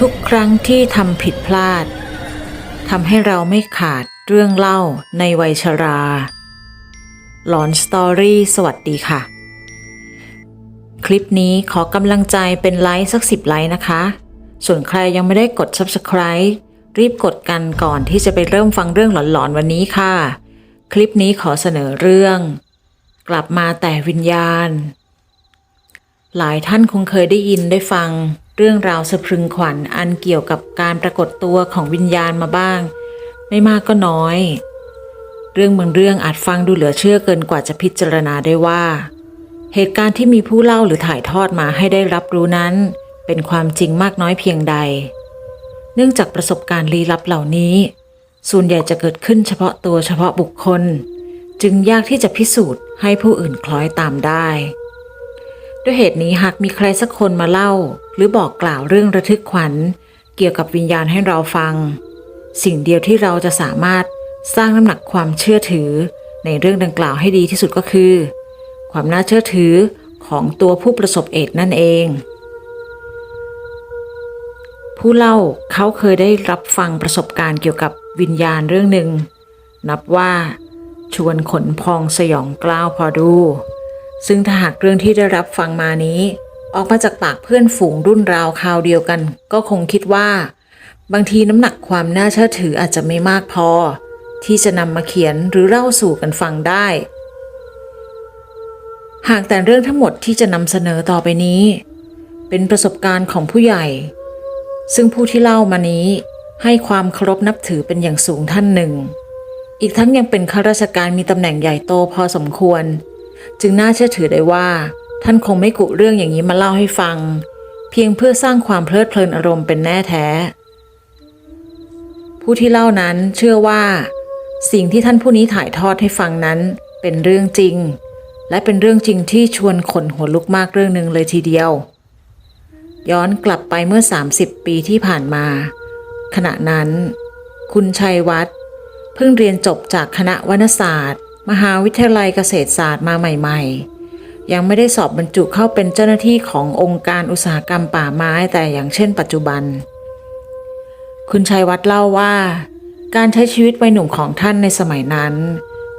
ทุกครั้งที่ทำผิดพลาดทำให้เราไม่ขาดเรื่องเล่าในวัยชรา หลอนสตอรี่สวัสดีค่ะ คลิปนี้ขอกำลังใจเป็นไลค์สักสิบไลค์นะคะ ส่วนใครยังไม่ได้กด Subscribe รีบกดกันก่อนที่จะไปเริ่มฟังเรื่องหลอนๆวันนี้ค่ะ คลิปนี้ขอเสนอเรื่อง กลับมาแต่วิญญาณ หลายท่านคงเคยได้ยินได้ฟัง เรื่องราวสะพรึงขวัญอันเกี่ยวกับการปรากฏตัวของวิญญาณมาบ้าง ไม่มากก็น้อย เรื่องบางเรื่องอาจฟังดูเหลือเชื่อเกินกว่าจะพิจารณาได้ว่า เหตุการณ์ที่มีผู้เล่าหรือถ่ายทอดมาให้ได้รับรู้นั้น เป็นความจริงมากน้อยเพียงใด เนื่องจากประสบการณ์ลี้ลับเหล่านี้ ส่วนใหญ่จะเกิดขึ้นเฉพาะตัวเฉพาะบุคคล จึงยากที่จะพิสูจน์ให้ผู้อื่นคล้อยตามได้ ด้วยเหตุนี้หากมีใครสักคนมาเล่า หรือบอกกล่าวเรื่องระทึกขวัญ เกี่ยวกับวิญญาณให้เราฟัง สิ่งเดียวที่เราจะสามารถสร้างน้ำหนักความเชื่อถือ ในเรื่องดังกล่าวให้ดีที่สุดก็คือ ความน่าเชื่อถือของตัวผู้ประสบเหตุนั่นเอง ผู้เล่าเขาเคยได้รับฟังประสบการณ์เกี่ยวกับวิญญาณเรื่องหนึ่ง นับว่า ชวนขนพองสยองกล้าวพอดู ซึ่งถ้าหากเรื่องที่ได้รับฟังมานี้ ออกมาจากปากเพื่อนฝูงรุ่นราวคราวเดียวกัน ก็คงคิดว่า บางทีน้ำหนักความน่าเชื่อถืออาจจะไม่มากพอ ที่จะนำมาเขียนหรือเล่าสู่กันฟังได้ หากแต่เรื่องทั้งหมดที่จะนำเสนอต่อไปนี้ เป็นประสบการณ์ของผู้ใหญ่ ซึ่งผู้ที่เล่ามานี้ให้ความเคารพนับถือเป็นอย่างสูงท่านหนึ่ง อีกทั้งยังเป็นข้าราชการมีตำแหน่งใหญ่โตพอสมควร จึงน่าเชื่อถือได้ว่า ท่านคงไม่กุเรื่องอย่างนี้มาเล่าให้ฟัง เพียงเพื่อสร้างความเพลิดเพลินอารมณ์เป็นแน่แท้ ผู้ที่เล่านั้นเชื่อว่า สิ่งที่ท่านผู้นี้ถ่ายทอดให้ฟังนั้นเป็นเรื่องจริง และเป็นเรื่องจริงที่ชวนขนหัวลุกมากเรื่องหนึ่งเลยทีเดียว ย้อนกลับไปเมื่อ 30 ปีที่ผ่านมา ขณะนั้น คุณชัยวัฒน์เพิ่งเรียนจบจากคณะวรรณศาสตร์ มหาวิทยาลัยเกษตรศาสตร์มาใหม่ ๆ ยังไม่ได้สอบบรรจุเข้าเป็นเจ้าหน้าที่ขององค์การอุตสาหกรรมป่าไม้แต่อย่างเช่นปัจจุบัน คุณชัยวัฒน์เล่าว่า การใช้ชีวิตวัยหนุ่มของท่านในสมัยนั้น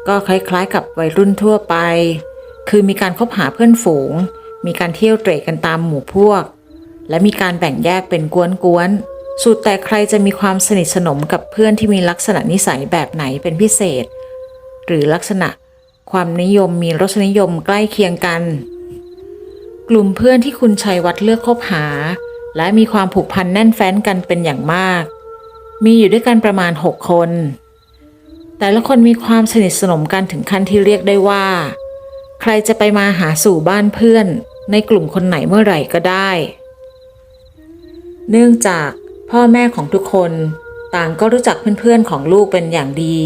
ก็คล้ายๆกับวัยรุ่นทั่วไป คือมีการคบหาเพื่อนฝูง มีการเที่ยวเตร่กันตามหมู่พวก และมีการแบ่งแยกเป็นกวนๆสุดแต่ใครจะมีความสนิทสนมกับเพื่อนที่มีลักษณะนิสัยแบบไหนเป็นพิเศษ หรือลักษณะ ความนิยมมีรสนิยมใกล้เคียงกัน กลุ่มเพื่อนที่คุณชัยวัฒน์เลือกคบหา และมีความผูกพันแน่นแฟ้นกันเป็นอย่างมาก มีอยู่ด้วยกันประมาณ 6 คน แต่ละคนมีความสนิทสนมกันถึงขั้นที่เรียกได้ว่า ใครจะไปมาหาสู่บ้านเพื่อน ในกลุ่มคนไหนเมื่อไหร่ก็ได้ เนื่องจากพ่อแม่ของทุกคนต่างก็รู้จักเพื่อนๆของลูกเป็นอย่างดี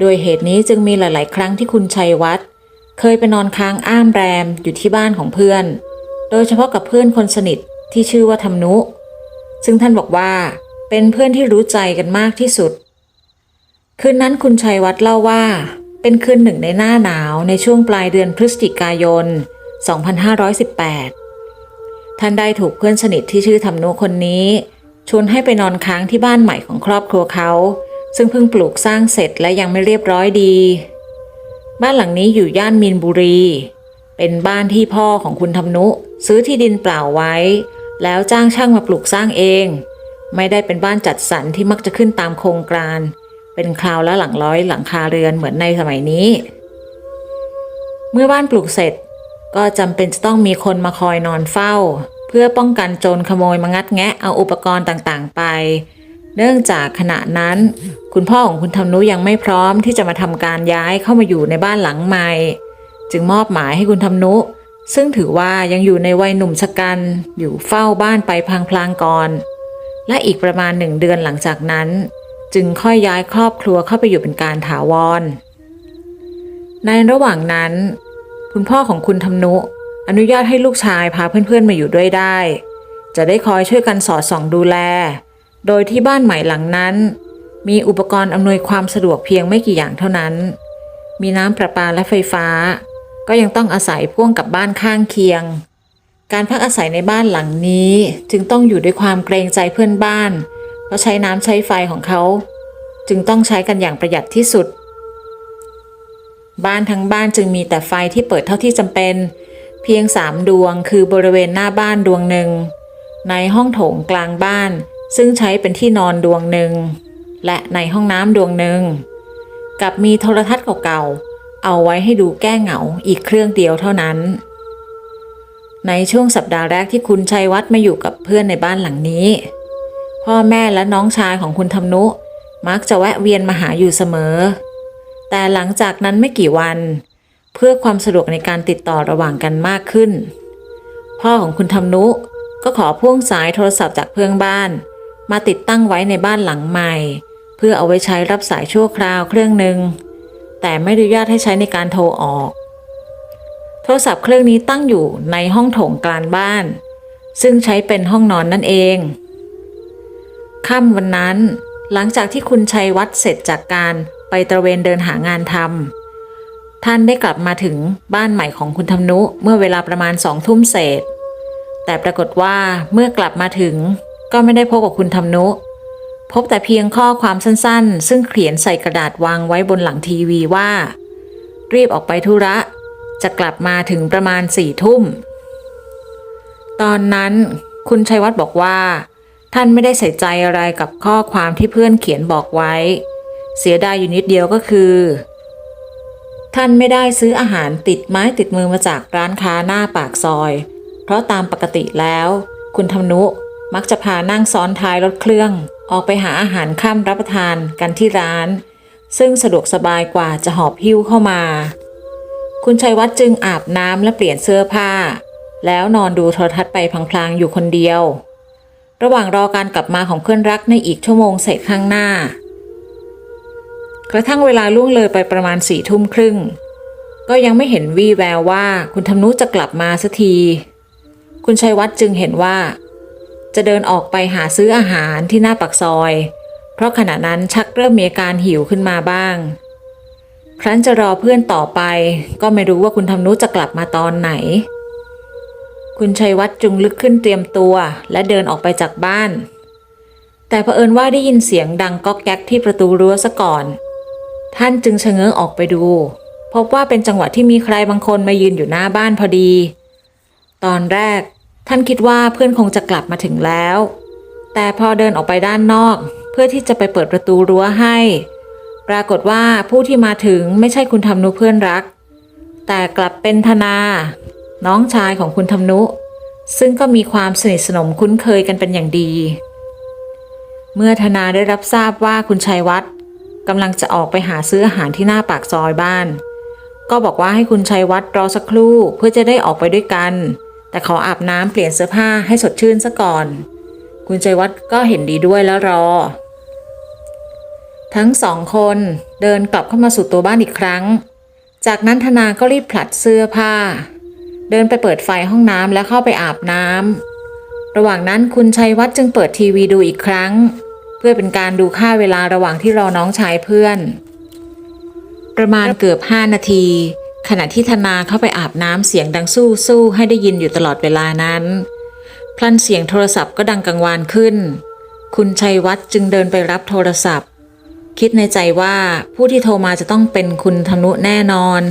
โดยเหตุนี้จึงมีหลาย ๆ ครั้งที่คุณชัยวัฒน์เคยไปนอนค้างอ้ามแรมอยู่ที่บ้านของเพื่อน โดยเฉพาะกับเพื่อนคนสนิทที่ชื่อว่าธรรมนุ ซึ่งท่านบอกว่าเป็นเพื่อนที่รู้ใจกันมากที่สุด คืนนั้นคุณชัยวัฒน์เล่าว่า เป็นคืนหนึ่งในหน้าหนาวในช่วงปลายเดือนพฤศจิกายน 2518 ท่านได้ถูกเพื่อนสนิทที่ชื่อธรรมนุคนนี้ชวนให้ไปนอนค้างที่บ้านใหม่ของครอบครัวเขา ซึ่งเพิ่งปลูกสร้างเสร็จและยังไม่เรียบร้อยดี บ้านหลังนี้อยู่ย่านมีนบุรี เป็นบ้านที่พ่อของคุณธรรมนุ ซื้อที่ดินเปล่าไว้ แล้วจ้างช่างมาปลูกสร้างเอง ไม่ได้เป็นบ้านจัดสรรที่มักจะขึ้นตามโครงการ เป็นคราวละหลังร้อยหลังคาเรือนเหมือนในสมัยนี้ เมื่อบ้านปลูกเสร็จก็จำเป็นจะต้องมีคนมาคอยนอนเฝ้า เพื่อป้องกันโจรขโมยมางัดแงะเอาอุปกรณ์ต่างๆไป เนื่องจากขณะนั้น คุณพ่อของคุณธรรมนุยังไม่พร้อมที่จะมาทำการย้ายเข้ามาอยู่ในบ้านหลังใหม่ จึงมอบหมายให้คุณธรรมนุ ซึ่งถือว่ายังอยู่ในวัยหนุ่มชะกัน อยู่เฝ้าบ้านไปพลางๆก่อน และอีกประมาณหนึ่งเดือนหลังจากนั้น จึงค่อยย้ายครอบครัวเข้าไปอยู่เป็นการถาวร ในระหว่างนั้น คุณพ่อของคุณธรรมนุ อนุญาตให้ลูกชายพาเพื่อนๆมาอยู่ด้วยได้ จะได้คอยช่วยกันสอดส่องดูแล โดยที่บ้านใหม่หลังนั้น มีอุปกรณ์อำนวยความสะดวกเพียงไม่กี่อย่างเท่านั้น มีน้ำประปาและไฟฟ้า ก็ยังต้องอาศัยพ่วงกับบ้านข้างเคียง การพักอาศัยในบ้านหลังนี้จึงต้องอยู่ด้วยความเกรงใจเพื่อนบ้าน เพราะใช้น้ำใช้ไฟของเขา จึงต้องใช้กันอย่างประหยัดที่สุด บ้านทั้งบ้านจึงมีแต่ไฟที่เปิดเท่าที่จำเป็น เพียงสามดวงคือบริเวณหน้าบ้านดวงหนึ่งในห้องโถงกลางบ้าน ซึ่งใช้เป็นที่นอนดวงหนึ่ง และในห้องน้ำดวงหนึ่ง กับมีโทรทัศน์เก่าๆ เอาไว้ให้ดูแก้เหงาอีกเครื่องเดียวเท่านั้น ในช่วงสัปดาห์แรกที่คุณชัยวัฒน์มาอยู่กับเพื่อนในบ้านหลังนี้ พ่อแม่และน้องชายของคุณธรรมนุ มักจะแวะเวียนมาหาอยู่เสมอ แต่หลังจากนั้นไม่กี่วัน เพื่อความสะดวกในการติดต่อระหว่างกันมากขึ้น พ่อของคุณธรรมนุก็ขอพ่วงสายโทรศัพท์จากเพื่อนบ้าน มาติดตั้งไว้ในบ้านหลังใหม่ เพื่อเอาไว้ใช้รับสายชั่วคราวเครื่องหนึ่งแต่ไม่อนุญาตให้ใช้ในการโทรออก โทรศัพท์เครื่องนี้ตั้งอยู่ในห้องโถงกลางบ้าน ซึ่งใช้เป็นห้องนอนนั่นเองค่ำวันนั้น หลังจากที่คุณชัยวัฒน์เสร็จจากการไปตระเวนเดินหางานทำท่านได้กลับมาถึงบ้านใหม่ของคุณธรรมนุเมื่อเวลาประมาณสองทุ่มเศษ แต่ปรากฏว่าเมื่อกลับมาถึงก็ไม่ได้พบกับคุณธรรมนุ พบแต่เพียงข้อความสั้นๆ ซึ่งเขียนใส่กระดาษวางไว้บนหลังทีวีว่า รีบออกไปธุระ จะกลับมาถึงประมาณสี่ทุ่ม ตอนนั้นคุณชัยวัฒน์บอกว่า ท่านไม่ได้ใส่ใจอะไรกับข้อความที่เพื่อนเขียนบอกไว้ เสียดายอยู่นิดเดียวก็คือ ท่านไม่ได้ซื้ออาหารติดไม้ติดมือมาจากร้านค้าหน้าปากซอย เพราะตามปกติแล้ว คุณธรรมนุมักจะพานั่งซ้อนท้ายรถเครื่อง ออกไปหาอาหารค่ำรับประทานกันที่ร้าน ซึ่งสะดวกสบายกว่าจะหอบหิ้วเข้ามา คุณชัยวัฒน์จึงอาบน้ำและเปลี่ยนเสื้อผ้า แล้วนอนดูโทรทัศน์ไปพลางๆอยู่คนเดียว ระหว่างรอการกลับมาของเพื่อนรักในอีกชั่วโมงเศษข้างหน้า กระทั่งเวลาล่วงเลยไปประมาณสี่ทุ่มครึ่ง ก็ยังไม่เห็นวี่แววว่าคุณธรรมนุจะกลับมาสักที คุณชัยวัฒน์จึงเห็นว่า จะเดินออกไปหาซื้ออาหารที่หน้าปากซอย เพราะขณะนั้นชักเริ่มมีอาการหิวขึ้นมาบ้าง ครั้นจะรอเพื่อนต่อไป ก็ไม่รู้ว่าคุณธรรมนุจะกลับมาตอนไหน คุณชัยวัฒน์จึงลุกขึ้นเตรียมตัว และเดินออกไปจากบ้าน แต่เผอิญว่าได้ยินเสียงดังก๊อกแก๊กที่ประตูรั้วซะก่อน ท่านจึงชะเง้อออกไปดู พบว่าเป็นจังหวะที่มีใครบางคนมายืนอยู่หน้าบ้านพอดี ตอนแรก ท่านคิดว่าเพื่อนคงจะกลับมาถึงแล้ว แต่พอเดินออกไปด้านนอก เพื่อที่จะไปเปิดประตูรั้วให้ ปรากฏว่าผู้ที่มาถึงไม่ใช่คุณธรรมนุเพื่อนรัก แต่กลับเป็นธนา น้องชายของคุณธรรมนุ ซึ่งก็มีความสนิทสนมคุ้นเคยกันเป็นอย่างดี เมื่อธนาได้รับทราบว่าคุณชัยวัฒน์กำลังจะออกไปหาซื้ออาหารที่หน้าปากซอยบ้าน ก็บอกว่าให้คุณชัยวัฒน์รอสักครู่เพื่อจะได้ออกไปด้วยกัน แต่ขออาบน้ำเปลี่ยนเสื้อผ้าให้สดชื่นซะก่อน คุณชัยวัฒน์ก็เห็นดีด้วยแล้วรอ ทั้งสองคนเดินกลับเข้ามาสู่ตัวบ้านอีกครั้ง จากนั้นธนาก็รีบผลัดเสื้อผ้า เดินไปเปิดไฟห้องน้ำและเข้าไปอาบน้ำระหว่างนั้นคุณชัยวัฒน์จึงเปิดทีวีดูอีกครั้ง เพื่อเป็นการดูค่าเวลาระหว่างที่รอน้องชายเพื่อน ประมาณเกือบห้านาที ขณะที่ธนาเข้าไปอาบน้ำเสียงดังสู้สู้ให้ได้ยินอยู่ตลอดเวลานั้น พลันเสียงโทรศัพท์ก็ดังกังวานขึ้น คุณชัยวัฒน์จึงเดินไปรับโทรศัพท์ คิดในใจว่าผู้ที่โทรมาจะต้องเป็นคุณธนุแน่นอน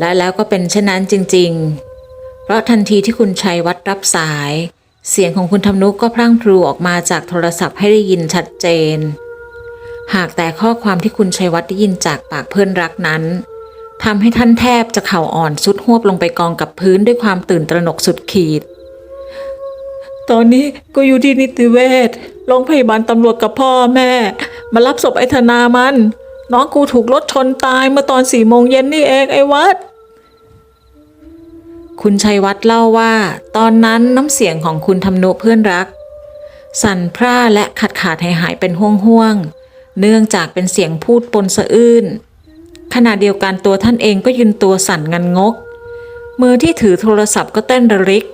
และแล้วก็เป็นเช่นนั้นจริง ๆ เพราะทันทีที่คุณชัยวัฒน์รับสาย เสียงของคุณธนุก็พรั่งพรูออกมาจากโทรศัพท์ให้ได้ยินชัดเจน หากแต่ข้อความที่คุณชัยวัฒน์ได้ยินจากปากเพื่อนรักนั้น ทำให้ท่านแทบจะเข่าอ่อนสุดหวบลงไปกองกับพื้นด้วยความตื่นตระหนกสุดขีด ตอนนี้กูอยู่ที่นิติเวชโรงพยาบาลตำรวจกับพ่อแม่ มารับศพไอ้ธนามัน น้องกูถูกรถชนตายเมื่อตอนสี่โมงเย็นนี่เองไอ้วัด คุณชัยวัฒน์เล่าว่า ตอนนั้นน้ำเสียงของคุณธรรมนุเพื่อนรัก สั่นพร่าและขาดขาดหายหายเป็นห่วงห่วงๆเนื่องจากเป็นเสียงพูดปนสะอื้น ขณะเดียวกันตัวท่านเองก็ยืนตัวสั่นงันงก มือที่ถือโทรศัพท์ก็เต้นระริก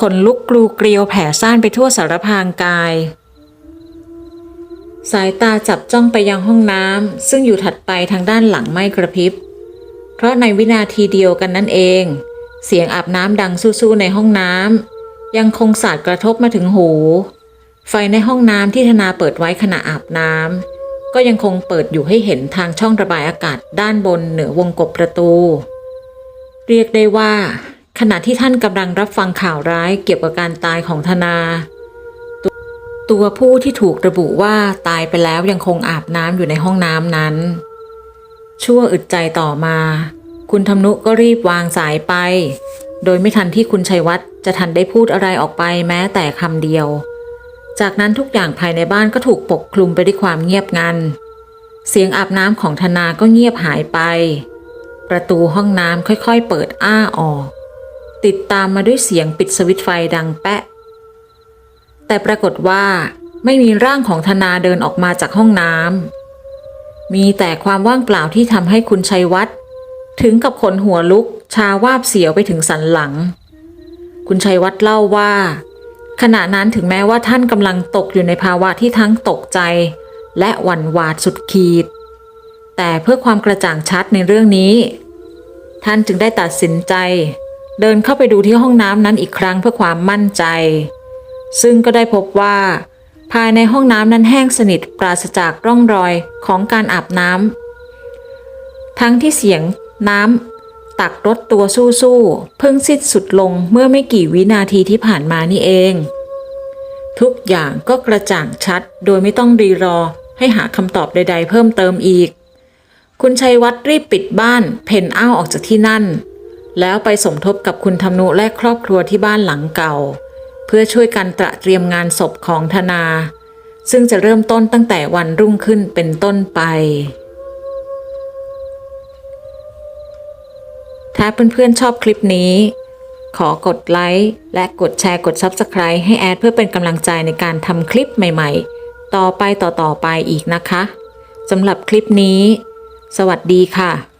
ขนลุกกลูเกลียวแผ่ซ่านไปทั่วสารพรางกาย สายตาจับจ้องไปยังห้องน้ำซึ่งอยู่ถัดไปทางด้านหลังไม่กระพริบ เพราะในวินาทีเดียวกันนั่นเอง เสียงอาบน้ำดังสู้ๆในห้องน้ำยังคงสาดกระทบมาถึงหู ไฟในห้องน้ำที่ธนาเปิดไว้ขณะอาบน้ำ ก็ยังคงเปิดอยู่ให้เห็นทางช่องระบายอากาศด้านบนเหนือวงกบประตู เรียกได้ว่า ขณะที่ท่านกำลังรับฟังข่าวร้ายเกี่ยวกับการตายของธนา ตัวตัวผู้ที่ถูกระบุว่าตายไปแล้วยังคงอาบน้ำอยู่ในห้องน้ำนั้น ชั่วอึดใจต่อมา คุณธรรมนุก็รีบวางสายไป โดยไม่ทันที่คุณชัยวัฒน์จะทันได้พูดอะไรออกไปแม้แต่คำเดียว จากนั้นทุกอย่างภายในบ้านก็ถูกปกคลุมไปด้วยความเงียบงัน เสียงอาบน้ำของธนาก็เงียบหายไป ประตูห้องน้ำค่อยๆ เปิดอ้าออก ติดตามมาด้วยเสียงปิดสวิตไฟดังแปะ แต่ปรากฏว่า ไม่มีร่างของธนาเดินออกมาจากห้องน้ำมีแต่ความว่างเปล่าที่ทำให้คุณชัยวัฒน์ถึงกับขนหัวลุกชาวาบเสียวไปถึงสันหลัง คุณชัยวัฒน์เล่าว่า ขณะนั้นถึงแม้ว่าท่านกำลังตกอยู่ในภาวะที่ทั้งตกใจ และหวั่นหวาดสุดขีด แต่เพื่อความกระจ่างชัดในเรื่องนี้ ท่านจึงได้ตัดสินใจ เดินเข้าไปดูที่ห้องน้ำนั้นอีกครั้งเพื่อความมั่นใจ ซึ่งก็ได้พบว่า ภายในห้องน้ำนั้นแห้งสนิทปราศจากร่องรอยของการอาบน้ำทั้งที่เสียงน้ำ ตักรถตัวสู้ๆเพิ่งสิ้นสุดลงเมื่อไม่กี่วินาทีที่ผ่านมานี่เอง ทุกอย่างก็กระจ่างชัดโดยไม่ต้องรีรอให้หาคำตอบใด ๆ เพิ่มเติมอีก คุณชัยวัฒน์รีบปิดบ้านเพ่นอ้าวออกจากที่นั่น แล้วไปสมทบกับคุณธรรมนุและครอบครัวที่บ้านหลังเก่า เพื่อช่วยกันตระเตรียมงานศพของธนา ซึ่งจะเริ่มต้นตั้งแต่วันรุ่งขึ้นเป็นต้นไป ถ้าเพื่อนๆชอบคลิปนี้ ขอกดไลค์และกดแชร์กด Subscribe ให้แอดเพื่อเป็นกำลังใจในการทำคลิปใหม่ๆ ต่อไปต่อๆไปอีกนะคะสำหรับคลิปนี้ สวัสดีค่ะ